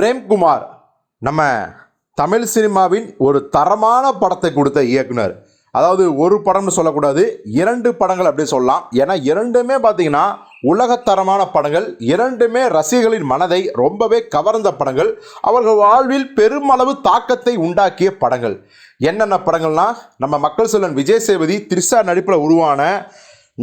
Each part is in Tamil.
பிரேம்குமார் நம்ம தமிழ் சினிமாவின் ஒரு தரமான படத்தை கொடுத்த இயக்குனர். அதாவது ஒரு படம்னு சொல்லக்கூடாது இரண்டு படங்கள் அப்படி சொல்லலாம். ஏன்னா இரண்டுமே பார்த்தீங்கன்னா உலகத்தரமான படங்கள். இரண்டுமே ரசிகர்களின் மனதை ரொம்பவே கவர்ந்த படங்கள். அவர்கள் வாழ்வில் பெருமளவு தாக்கத்தை உண்டாக்கிய படங்கள். என்னென்ன படங்கள்னா நம்ம மக்கள் செல்வன் விஜய் சேவதி திரிஷா நடிப்பில் உருவான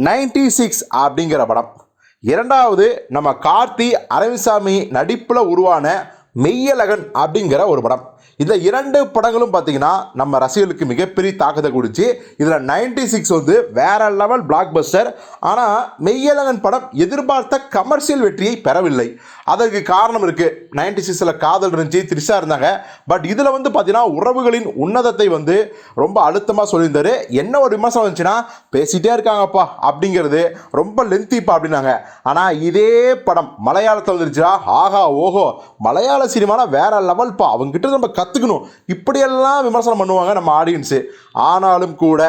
நைன்டி சிக்ஸ் அப்படிங்கிற படம். இரண்டாவது நம்ம கார்த்தி அரவிசாமி நடிப்பில் உருவான மெய்யழகன் அப்படிங்கிற ஒரு படம். இந்த இரண்டு படங்களும் பார்த்தீங்கன்னா நம்ம ரசிகர்களுக்கு மிகப்பெரிய தாக்கத்தை கொடுத்து இதில் நைன்டி சிக்ஸ் வந்து வேற லெவல் பிளாக் பஸ்டர் ஆனால் மெய்யழகன் படம் எதிர்பார்த்த கமர்ஷியல் வெற்றியை பெறவில்லை. அதற்கு காரணம் இருக்குது நைன்டி சிக்ஸில் காதல் இருந்துச்சு த்ரிஷா இருந்தாங்க. பட் இதில் வந்து பார்த்தீங்கன்னா உறவுகளின் உன்னதத்தை வந்து ரொம்ப அழுத்தமாக சொல்லியிருந்தாரு. என்ன ஒரு விமர்சனம் வந்துச்சுன்னா பேசிகிட்டே இருக்காங்கப்பா அப்படிங்கிறது ரொம்ப லென்த்திப்பா அப்படின்னாங்க. ஆனால் இதே படம் மலையாளத்தில் வந்துருச்சுன்னா ஆஹா ஓஹோ மலையாள சினிமானா வேற லெவல்ப்பா அவங்ககிட்ட நம்ம கற்றுக்கணும் இப்படியெல்லாம் விமர்சனம் பண்ணுவாங்க நம்ம ஆடியன்ஸு ஆனாலும் கூட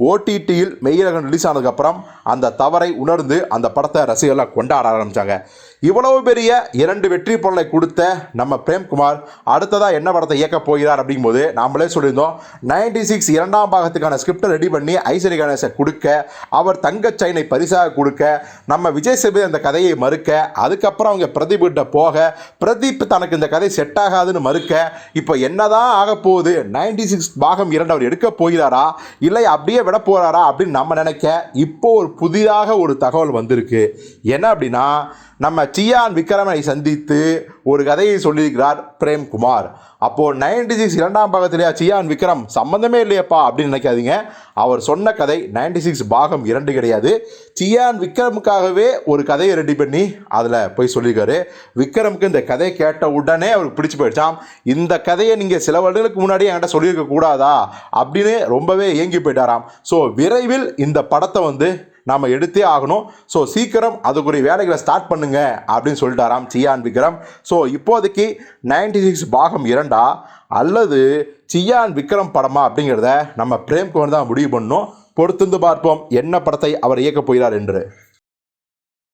ஓடிடியில் மெய்யழகன் ரிலீஸ் ஆனதுக்கப்புறம் அந்த தவறை உணர்ந்து அந்த படத்தை ரசிகர்களாக கொண்டாட ஆரம்பித்தாங்க இவ்வளவு பெரிய இரண்டு வெற்றி பொருளை கொடுத்த நம்ம பிரேம்குமார் அடுத்ததாக என்ன படத்தை இயக்கப் போகிறார் அப்படிங்கும்போது நாமளே சொல்லியிருந்தோம். நைன்டி சிக்ஸ் இரண்டாம் பாகத்துக்கான ஸ்கிரிப்டை ரெடி பண்ணி ஐஸ்வரி கணேசை கொடுக்க அவர் தங்கச் சைனை பரிசாக கொடுக்க நம்ம விஜய் சேபதி அந்த கதையை மறுக்க அதுக்கப்புறம் அவங்க பிரதீப் கிட்ட போக பிரதீப் தனக்கு இந்த கதை செட் ஆகாதுன்னு மறுக்க இப்போ என்னதான் ஆக போகுது? நைன்டி சிக்ஸ் பாகம் இரண்டு அவர் எடுக்க போகிறாரா? இல்லை அப்படியே விட போகிறாரா அப்படின்னு நம்ம நினைக்க இப்போ ஒரு புதிதாக ஒரு தகவல் வந்திருக்கு. என்ன அப்படின்னா நம்ம சியான் விக்ரமனை சந்தித்து ஒரு கதையை சொல்லியிருக்கிறார் பிரேம்குமார். அப்போது நைன்டி சிக்ஸ் இரண்டாம் பாகத்திலேயா சியான் விக்ரம்? சம்மந்தமே இல்லையப்பா அப்படின்னு நினைக்காதீங்க. அவர் சொன்ன கதை நைன்டி சிக்ஸ் பாகம் இரண்டு கிடையாது. சியான் விக்ரமுக்காகவே ஒரு கதையை ரெடி பண்ணி அதில் போய் சொல்லியிருக்காரு. விக்ரமுக்கு இந்த கதை கேட்ட உடனே அவருக்கு பிடிச்சி போயிடுச்சாம் இந்த கதையை நீங்கள் சில வருடங்களுக்கு முன்னாடி என்கிட்ட சொல்லியிருக்க கூடாதா? அப்படின்னு ரொம்பவே ஏங்கி போயிட்டாராம். ஸோ விரைவில் இந்த படத்தை வந்து நாம் எடுத்தே ஆகணும். ஸோ சீக்கிரம் அதுக்குரிய வேலைகளை ஸ்டார்ட் பண்ணுங்க அப்படின்னு சொல்லிட்டாராம் சியான் விக்ரம். ஸோ இப்போதைக்கு நைன்டி சிக்ஸ் பாகம் இரண்டா? அல்லது சியான் விக்ரம் படமா அப்படிங்கிறத நம்ம பிரேம்குமார் தான் முடிவு பண்ணணும். பொறுத்திருந்து பார்ப்போம் என்ன படத்தை அவர் இயக்கப் போகிறார் என்று.